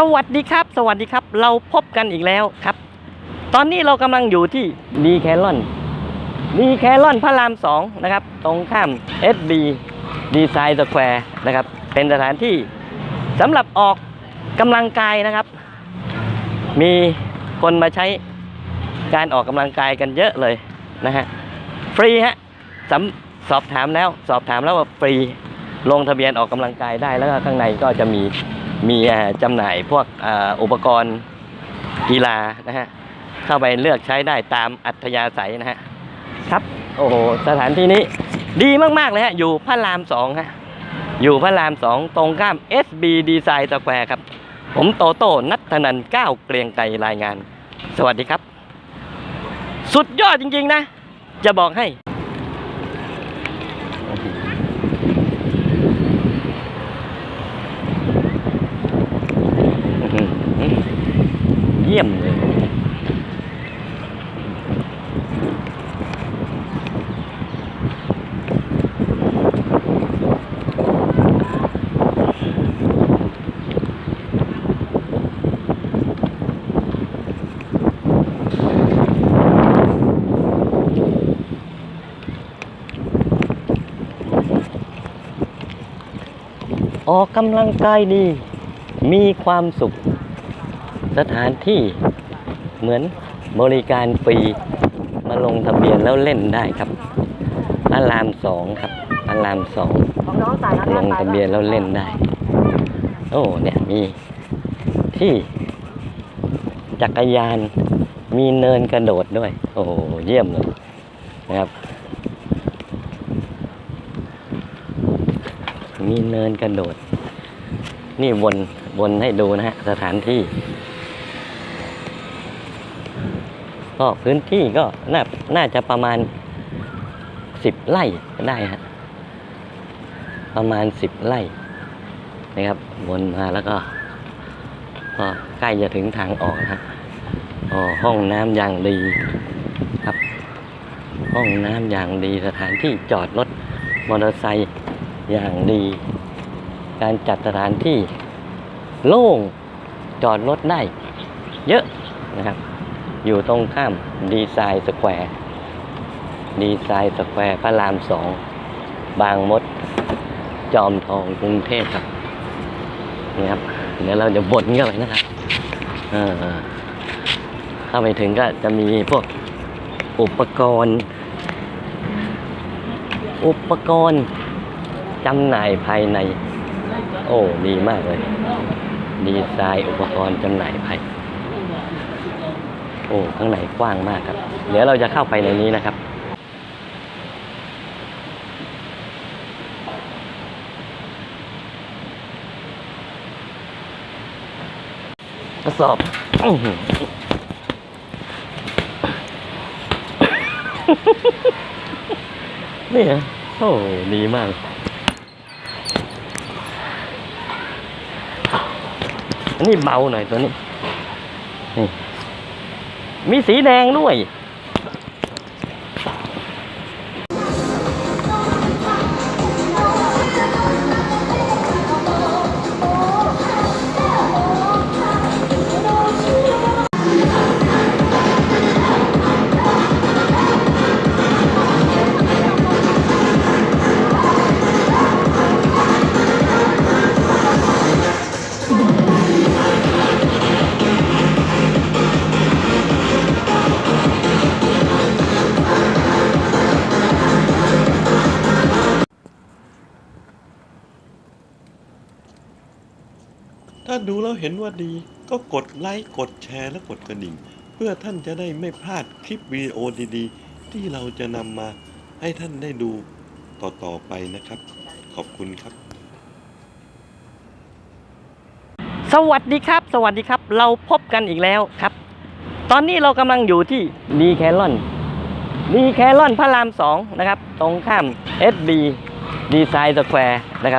สวัสดีครับ สวัสดีครับ เราพบกันอีกแล้วครับ ตอนนี้เรากำลังอยู่ที่ดีแคลอนดีแคลอนพระรามสองนะครับ ตรงข้าม SB ดีไซน์สแควร์นะครับ เป็นสถานที่สำหรับออกกำลังกายนะครับ มีคนมาใช้การออกกำลังกายกันเยอะเลยนะฮะ ฟรีฮะสำสอบถามแล้ว สอบถามแล้วว่าฟรีลงทะเบียนออกกำลังกายได้แล้วก็ข้างในก็จะมี มีเอ่อจำหน่ายพวกเอ่ออุปกรณ์กีฬานะฮะเข้าไปเลือกใช้ได้ตามอัธยาศัยนะฮะครับโอ้โหสถานที่นี้ดีมาก ๆ เลยฮะ อยู่พระรามสองฮะ อยู่พระรามสองตรงข้าม SB Design Square ครับ ผมโตโต้นัทนันท์ก้าวเกรียงไกรรายงาน สวัสดีครับ สุดยอดจริง ๆ นะ จะบอกให้ อื้อหือเยี่ยมเลยออกกำลังกายดี มีความสุข สถานที่เหมือนบริการฟรีมาลงทะเบียนแล้วเล่นได้ครับอารามสองครับอารามสองของน้องสายลงทะเบียนแล้วเล่นได้ โอ้เนี่ยมีที่จักรยานมีเนินกระโดดด้วย โอ้โหเยี่ยมเลยนะครับ มีเนินกระโดด นี่วนวนให้ดูนะฮะสถานที่ ก็พื้นที่ก็น่าน่าจะประมาณสิบไร่ได้ฮะประมาณสิบไร่นะครับวนมาแล้วก็ก็ใกล้จะถึงทางออกนะฮะอ๋อห้องน้ำอย่างดีครับ ห้องน้ำอย่างดีสถานที่จอดรถมอเตอร์ไซค์อย่างดี การจัดสถานที่โล่งจอดรถได้เยอะนะครับ อยู่ตรงข้ามดีไซน์สแควร์ดีไซน์สแควร์พระรามสอง บางมด จอมทองกรุงเทพครับนี่ครับ เดี๋ยวเราจะบดเข้าไปนะครับเข้าไปถึงก็จะมีพวกอุปกรณ์ อุปกรณ์จำหน่ายภายใน โอ้ ดีมากเลย ดีไซน์อุปกรณ์จำหน่ายภายใน โอ้ข้างในกว้างมากครับเดี๋ยวเราจะเข้าไปในนี้นะครับ กระสอบอื้อหือนี่ฮะโอ้ดีมากอันนี้เบาหน่อยตัวนี้นี่ มีสีแดงด้วยาดูแล้วเห็นว่าดี ก็กดไลค์กดแชร์และกดกระดิ่ง เพื่อท่านจะได้ไม่พลาดคลิปวิดีโอดีๆ ที่เราจะนำมาให้ท่านได้ดูต่อๆไปนะครับ ขอบคุณครับ สวัสดีครับ สวัสดีครับ เราพบกันอีกแล้วครับ ตอนนี้เรากำลังอยู่ที่ดีแคลอนดีแคลอนพระรามสองนะครับ ตรงข้าม SB ดีไซน์สแควร์นะครับ